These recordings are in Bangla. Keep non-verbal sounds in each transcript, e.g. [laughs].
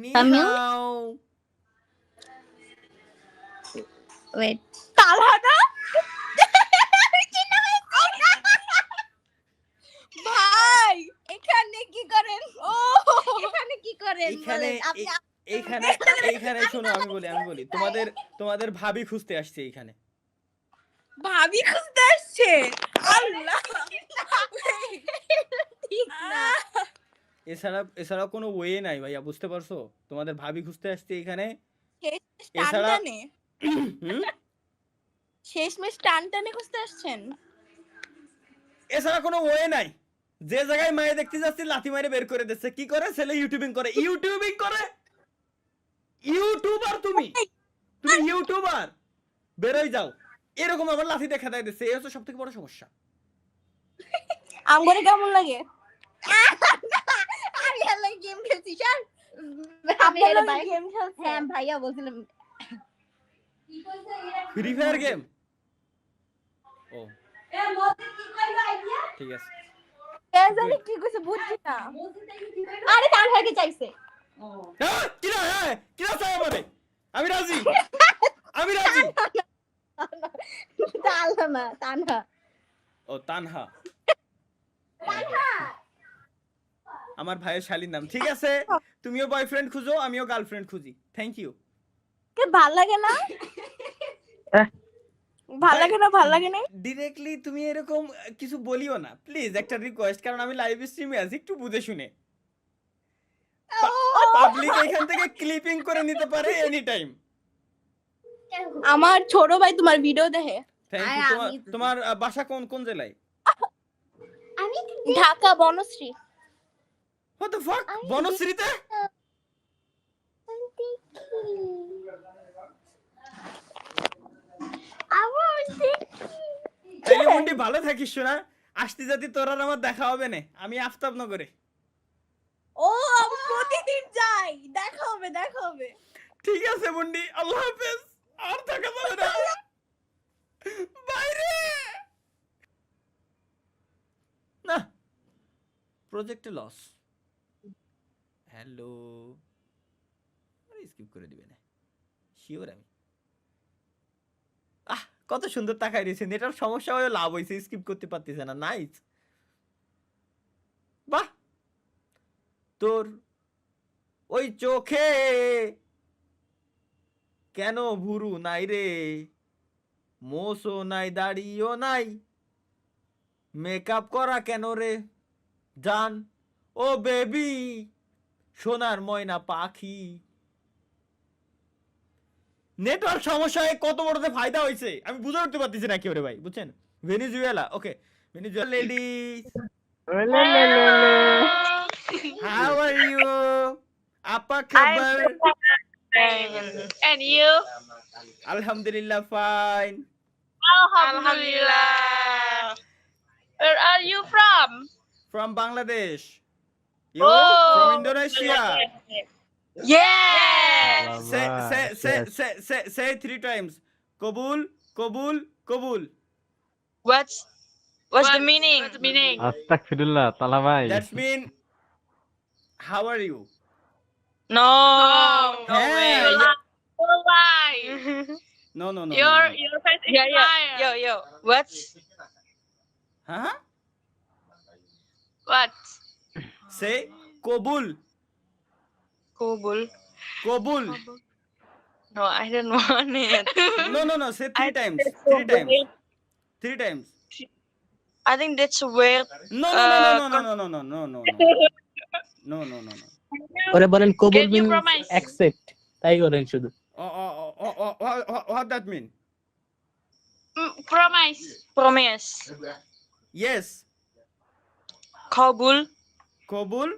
নি তামিল? হাও ভাই এখানে কি করেন? ও! এখানে কি করেন? আপনি এইখানে এইখানে শোনো আমি বলি আমি বলি। তোমাদের তোমাদের ভাবি খুঁজতে আসছে এইখানে ভাবি খুঁজতে আসছে? আল্লাহ। ঠিক না। এছাড়া এছাড়া কোনো ওয়ে নাই ভাইয়া বুঝতে পারছ? তোমাদের ভাবি খুঁজতে আসছে এইখানে শেষ এছাড়া-? [coughs] শেষমেশ টানটানে খুঁজতে আসছেন? এছাড়া কোনো ওয়ে নাই। যে জায়গায় মায়ে দেখতে যাচ্ছি লাথি মারে বের করে দিচ্ছে। কি করে? ছেলে ইউটিউবিং করে। ইউটিউবিং করে? ইউটিউবার তুমি। তুমি ইউটিউবার বেরোই যাও। এরকম আবার লাথি দেখা দেয় দিচ্ছে। এই হচ্ছে সব থেকে বড় সমস্যা। আমগরে কেমন লাগে? [laughs] গেম খেলছি স্যার আমি ভাই গেম খেলছে। হ্যাঁ ভাইয়া বলছিলাম। ফ্রি ফায়ার গেম ও। ঠিক আছে। কে জানি কি কইছে বুঝছি না। আরে তার ভাইকে চাইছে? হ্যাঁ, কিরা হ্যাঁ কিরা চাই আমারে? আমি রাজি। আমি রাজি। তালহা না তানহা। ও তানহা আমার ভাইয়ের শালীর নাম। ঠিক আছে? তুমিও বয়ফ্রেন্ড খুঁজো আমিও গার্লফ্রেন্ড খুঁজি। থ্যাংক ইউ কে ভালো লাগে না? ভালো লাগে না ভালো লাগে না? ডিরেক্টলি তুমি এরকম কিছু বলিও না। প্লিজ একটা রিকোয়েস্ট কারণ আমি লাইভ স্ট্রিমে আছি একটু বুঝে শুনে। পাবলিক এখান থেকে ক্লিপিং করে নিতে পারে এনি টাইম আমার ছোট ভাই তোমার ভিডিও দেখে। থ্যাংক ইউ তোমার তোমার বাসা কোন কোন জেলায়? আমি ঢাকা বনশ্রী। দ্য ফাক আমি- বনশ্রীতে আমার তাইলে মুন্ডি ভালো থাকিস শোনা আসতে যাতে তোর আর আমার দেখা হবে না। আমি আফতাবনগরে। ও আমি প্রতিদিন যাই। দেখা হবে দেখা হবে। ঠিক আছে মুন্ডি। আল্লাহ হাফেজ। আর থাকা যাবে না। বাইরে! না। প্রজেক্টে লস হ্যালো। স্কিপ করে দিবে না। শিওর আমি। আহ, কত সুন্দর তাকাই রয়েছে। এটার সমস্যা হয়ে লাভ হয়েছে স্কিপ করতে পারতেছে না। নাইস বাহ! তোর ওই চোখে কেন ভুরু নাই রে? মোসও নাই, দাড়িও নাই। মেকআপ করা কেন রে? জান। ও বেবি সোনার ময়না পাখি। নেটওয়ার্ক সমস্যায় কত বড়তে ফায়দা হয়েছে? আমি বুঝে উঠতে পারতেছি না কেউ ভাই বুঝছেন? Venezuela okay Venezuela ladies how are you আপা খবর? And you? আলহামদুলিল্লাহ fine Alhamdulillah. Where are you from? from Bangladesh. You oh, from Indonesia. Yes. Say, say, say, say, say, say three times. Kabul, Kabul, Kabul. What's what's what, the meaning? What's the meaning? Astaghfirullah, talamai. That mean how are you? No. No, no hey. way. You're no, no, no. Your your face is yeah, yeah. Yo, yo. What? Huh? What? Say Kabul, Kabul. Kabul. No, I don't want [laughs] it. No, no, no. Say three I times. think that's Three so times. weird. Three times. I think that's weird. No, no, no, Uh, no, no, no, no, no, no, no, [laughs] no. No, no, no, no. ওরে বলেন কবুল Can you mean promise? Accept তাই করেন শুধু Oh, oh, oh, oh, oh, what, what, what that mean? Mm, promise. Promise. Yes. Kabul. কবুল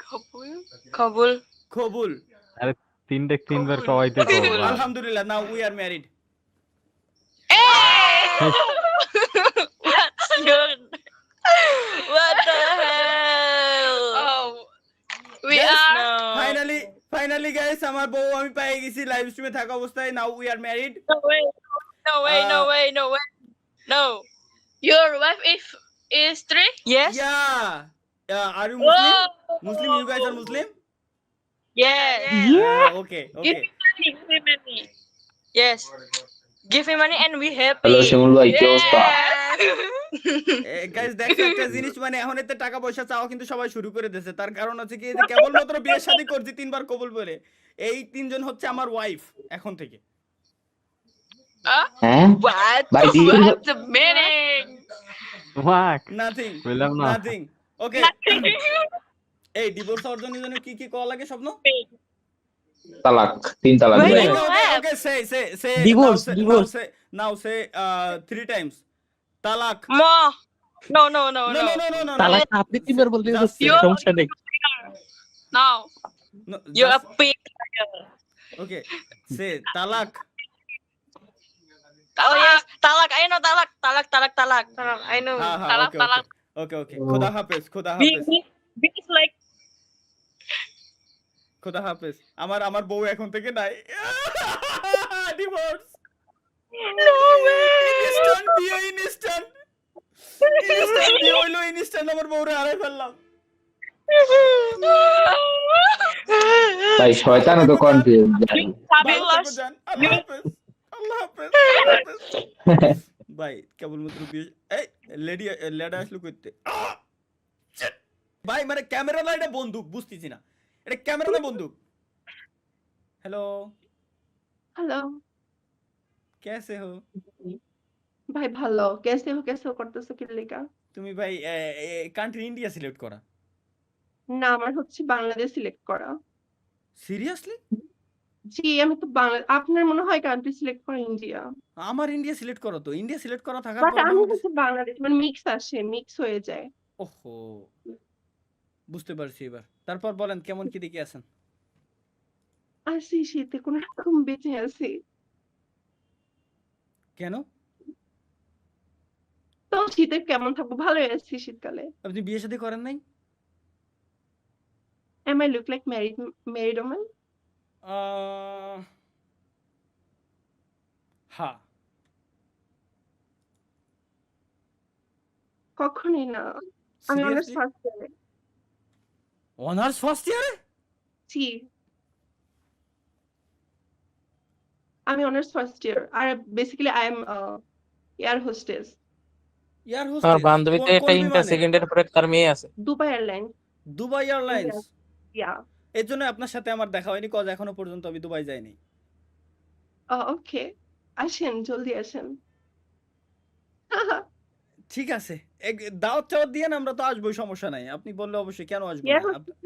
কবুল কবুল কবুল আরে তিনটে তিনবার কওয়াইতে কবুল আলহামদুলিল্লাহ now we are married What the hell? Oh, we yes, are no. finally finally guys আমার বউ আমি পেয়ে গেছি লাইভ স্ট্রিমে থাকা অবস্থায় now we are married no way no way no way no way no your wife is is 3 yes ya ya are you Muslim Whoa. Muslim you guys are Muslim Yes. Okay Give okay me money. Give me money. Yes. Give me money and we happy. Hello Shimul ভাই কি অবস্থা গাইস দেখো [laughs] একটা জিনিস মানে এখন এতে টাকা পয়সা চাওয়া কিন্তু সবাই শুরু করে দিয়েছে তার কারণ হচ্ছে কি যে কেবলমাত্র বিয়ে শাদী করছি তিনবার কবুল বলে এই তিনজন হচ্ছে আমার ওয়াইফ এখন থেকে? হ্যাঁ What? What's the meaning? Nothing বললাম নাথিং ওকে এই ডিভোর্স অর্জনের জন্য কি কি করা লাগে স্বপ্ন তালাক তিন তালাক Wait, ভাই। no. Okay okay say say say Divorce, divorce. Now say three times talaq More. No, no, no, no no. No no no talaq আপনি তিনবার বলতে Just পারছেন you- সমস্যা নেই No. No You're a pig. Okay say talaq Oh yes, talak. I know talak, talak, talak, talak. I know. হ্যাঁ হ্যাঁ talak, ওকে talak. ওকে ওকে খোদা হাফেজ খোদা হাফেজ is like খোদা হাফেজ আমার আমার বউ এখন থেকে নাই। [laughs] Divorce no way. ইনস্ট্যান্ট বিয়ে ইনস্ট্যান্ট ইনস্ট্যান্ট বিয়ে হইল ইনস্ট্যান্ট আমার বউরে হারাই ফেললাম। ভাই শয়তান তো কনফিউজ আল্লাহ হাফেজ আল্লাহ হাফেজ। [laughs] ভাই কেবলমাত্র বিয়ে এই লেডি লেডা আসলো করতে ভাই মানে ক্যামেরা না এটা বন্দুক বুঝতেছি না। এটা ক্যামেরা না বন্দুক। হ্যালো হ্যালো কেসে হো? ভাই ভালো। কেসে হো কেসে হো করতেছো কি লেখা তুমি ভাই কান্ট্রি ইন্ডিয়া সিলেক্ট করা। না আমার হচ্ছে বাংলাদেশ সিলেক্ট করা। সিরিয়াসলি জি আমি তো বাংলা আপনার মনে হয় কান্ট্রি সিলেক্ট করা ইন্ডিয়া আমার ইন্ডিয়া সিলেক্ট করো তো। ইন্ডিয়া সিলেক্ট করা থাকার বাট আমি হচ্ছে বাংলাদেশ মানে মিক্স আসে মিক্স হয়ে যায়। ওহো বুঝতে পারছি এবার। তারপর বলেন কেমন কি দেখে আছেন? আসি শীতে কোন রকম বেঁচে আছি। কেন? তো শীতে কেমন থাকব? ভালোই আছি শীতকালে। আপনি বিয়ে শাদী করেন নাই? Am I look like married married woman ah, হ্যাঁ কখনোই না। আমি অনার্স ফার্স্ট ইয়ারে অনার্স ফার্স্ট ইয়ারে জি। আমি honours first year R basically I am air hostess year আমার হোস্টেস বান্ধবীতে একটা ইন্টার সেকেন্ডের পরে তার মেয়ে আছে। Dubai airline Dubai airlines ya এর জন্য আপনার সাথে আমার দেখা হয়নি কজ এখনও পর্যন্ত আমি দুবাই যাইনি। ওকে। আসেন জলদি আসেন। ঠিক আছে। এক- দাওয়াত টাওয়াত দিয়ে আমরা তো আসবোই সমস্যা নাই। আপনি বললে অবশ্যই কেন আসব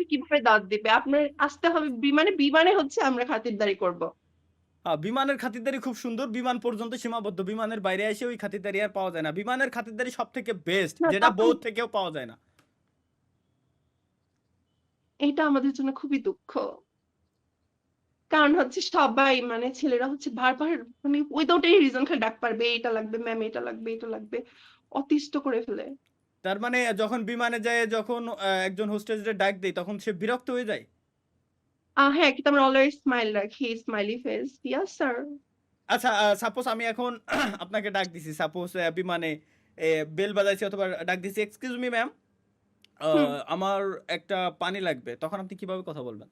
কীভাবে দাওয়াত দিবে? আপনার আসতে হবে বিমানে বিমানে হচ্ছে আমরা খাতিরদারি করব। হ্যাঁ, বিমানের খাতিরদারি খুব সুন্দর। বিমান পর্যন্ত সীমাবদ্ধ। বিমানের বাইরে এসে ওই খাতিরদারি আর পাওয়া যায় না। বিমানের খাতিরদারি সব থেকে বেস্ট যেটা বউ থেকেও পাওয়া যায় না। এটা আমাদের জন্য খুবই দুঃখ। কারণ হচ্ছে সবাই মানে ছেলেরা হচ্ছে বারবার মানে উইদাউট এই রিজন খালি ডাক পারবে এটা লাগবে ম্যাম এটা লাগবে এটা লাগবে অতিষ্ঠ করে ফেলে। তার মানে যখন বিমানে যায় যখন একজন হোস্টেসের ডাক দেয় তখন সে বিরক্ত হয়ে যায়? হ্যাঁ কিন্তু আমরা অলওয়েজ স্মাইল রাখি স্মাইলি ফেস ইয়াস স্যার আচ্ছা সাপোজ আমি এখন [clears throat] আপনাকে ডাক দিছি সাপোজ বিমানে বেল বাজাইছি অথবা ডাক দিছি এক্সকিউজ মি ম্যাম আমার একটা পানি লাগবে। তখন আপনি কীভাবে কথা বলবেন?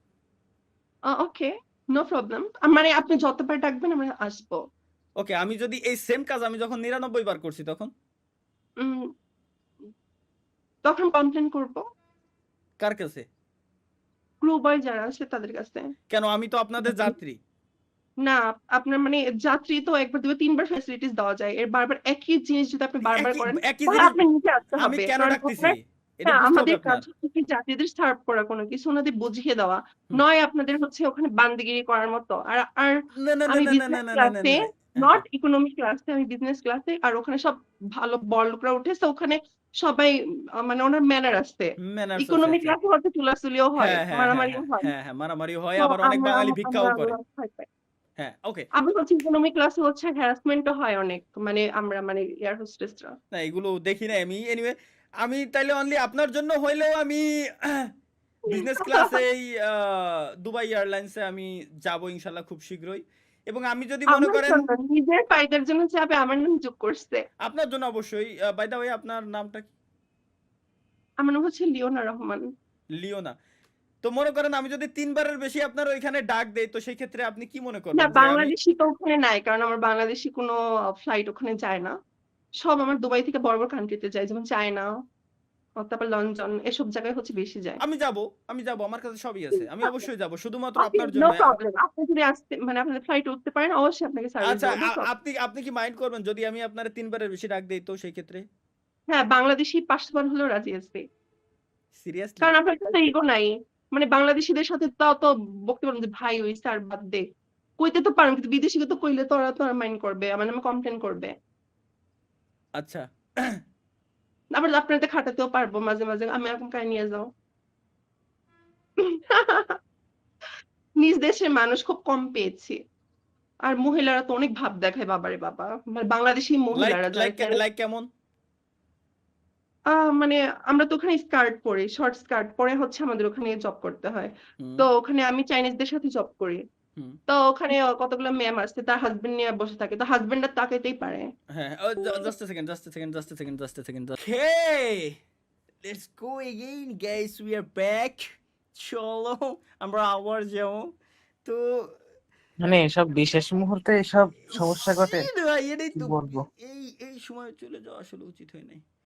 Okay no problem. মানে আপনি যতবার ডাকবেন আমরা আসব। ওকে আমি যদি এই সেম কাজ আমি যখন নিরানব্বই বার করছি তখন? উম, তখন কমপ্লেন করব। কার কাছে? ক্রু বয় যারা আছে তাদের কাছে। কেন? আমি তো আপনাদের যাত্রী। না আপনার মানে যাত্রী তো একবার দুবার তিনবার ফ্যাসিলিটিস দেওয়া যায়। এর বারবার একই জিনিস যদি আপনি বারবার একই- করেন একই তাহলে জিনিস আপনার নিজে আসতে আমি হবে। কেন কারণ ডাকতেছি? আপনার- আমাদের কাজ হচ্ছে কি যাত্রীদের সার্ভ করা কোনো কিছু ওনাদের বুঝিয়ে দেওয়া। নয় আপনাদের হচ্ছে ওখানে বান্দিগিরি করার মতো। আর আর আমি না, না। নট ইকোনমি ক্লাসে আমি বিজনেস ক্লাসে আর ওখানে সব ভালো বড় লোকরা উঠেছে ওখানে সবাই মানে ওনার ম্যানার আছে। Manners আছে, ইকোনমি ক্লাসে হয়তো চুলাচুলিও হয় হ্যাঁ, হ্যাঁ, হ্যাঁ, মারামারিও হ্যাঁ, হয়। হ্যাঁ হ্যাঁ হয় আবার অনেক বাঙালি ভিক্ষাও করে। হ্যাঁ ওকে আবার হচ্ছে ইকোনমি ক্লাসে হচ্ছে হ্যারাসমেন্টও হয় অনেক মানে আমরা মানে এয়ার হোস্টেসরা না এগুলো দেখি না আমি। এনিওয়ে আমি তাইলে অনলি আপনার জন্য হইলেও আমি [coughs] বিজনেস ক্লাসে [laughs] এই দুবাই এয়ারলাইন্সে আমি যাব ইনশাল্লাহ খুব শীঘ্রই। এবং আমি যদি মনে করেন জন্য, নিজের ফায়দার জন্য চাপে আমার নাম যোগ করছে। আপনার জন্য অবশ্যই। বাই দা ওয়ে আপনার নামটা কি? আমার নাম হচ্ছে লিওনা রহমান। লিওনা। তো মনে করেন আমি যদি তিনবারের বেশি আপনার ওইখানে ডাক দেই তো সেই ক্ষেত্রে আপনি কি মনে করবেন না বাংলাদেশি তো ওখানে নাই কারণ আমার বাংলাদেশি কোনো ফ্লাইট ওখানে যায় না। সব আমার দুবাই থেকে বড় বড় কান্ট্রিতে যায় যেমন চায়না তারপর লন্ডন এসব জায়গায় হচ্ছে বেশি যায়। আমি যাব আমি যাব আমার কাছে সবই আছে আমি অবশ্যই যাব শুধুমাত্র আপনার জন্য। প্রবলেম আপনি যদি আসতে মানে আপনাদের ফ্লাইট উঠতে পারেন অবশ্যই আপনাকে সার্ভিস আচ্ছা. আপনি আপনি কি মাইন্ড করবেন যদি আমি আপনার তিনবারের বেশি ডাক দেই তো সেই ক্ষেত্রে? হ্যাঁ বাংলাদেশি পাসপোর্ট হলেও রাজি আসবে সিরিয়াসলি কারণ আপনার কাছে ইগো নাই। মানে বাংলাদেশিদের সাথে তাও তো বলতে পারেন যে ভাই ওই স্যার বাদ দে। কইতে তো পারেন কিন্তু বিদেশিকে তো কইলে তো ওরা তো মাইন্ড করবে আমার নামে কমপ্লেন করবে। আচ্ছা। আবার আপনাদের খাটাতেও পারব মাঝে মাঝে। আমি এরকম কাই নিয়ে যাও। নিজ দেশের মানুষ খুব কম পেয়েছি। আর মহিলারা তো অনেক ভাব দেখায় বাবারে বাবা। মানে বাংলাদেশি মহিলারা লাইক লাইক কেমন? মানে আমরা তো ওখানে স্কার্ট পরি শর্ট স্কার্ট পরে হচ্ছে আমাদের ওখানে জব করতে হয়। তো ওখানে আমি চাইনিজদের সাথে জব করি। তো ওখানে কতগুলো ম্যাম আসছে তার হাজবেন্ড নিয়ে বসে থাকে। তো হাজবেন্ডটা তাকাইতেই পারে। হ্যাঁ just a second just a second just a second just a second hey let's go again guys we are back চলো আমরা আবার যাব। তো মানে এসব বিশেষ মুহূর্তে এসব সমস্যা ঘটে বলব? এই এই সময় চলে যাওয়া আসলে উচিত হয় নাই।